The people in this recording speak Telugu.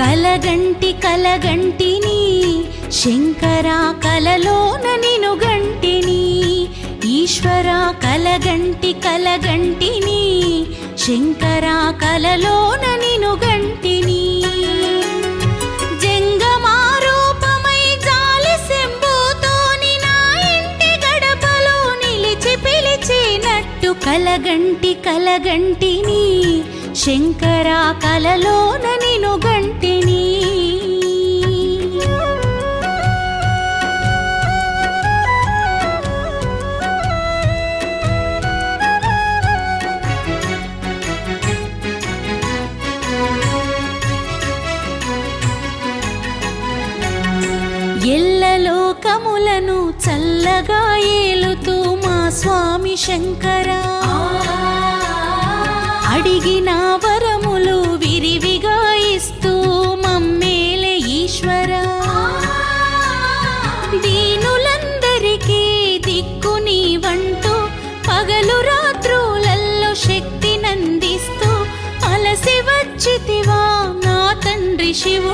కలగంటి కలగంటిని శంకరా కలలోన నిను గంటిని ఈశ్వర కలగంటి కలగంటిని శంకరా కలలోన నిను గంటిని. జంగమారూపమై నిలిచి పిలిచినట్టు కలగంటి కలగంటిని శంకరా కలలోన నిను గంటిని. ఎల్లలోకములను చల్లగా ఏలుతూ మా స్వామి శంకరా. అడిగిన వరములు విరివిగా ఇస్తూ మమ్మేలే ఈశ్వరా. దీనులందరికీ దిక్కు నీవంటూ పగలు రాత్రులల్లో శక్తి నందిస్తూ అలసి వచ్చితివా నా తండ్రి శివు.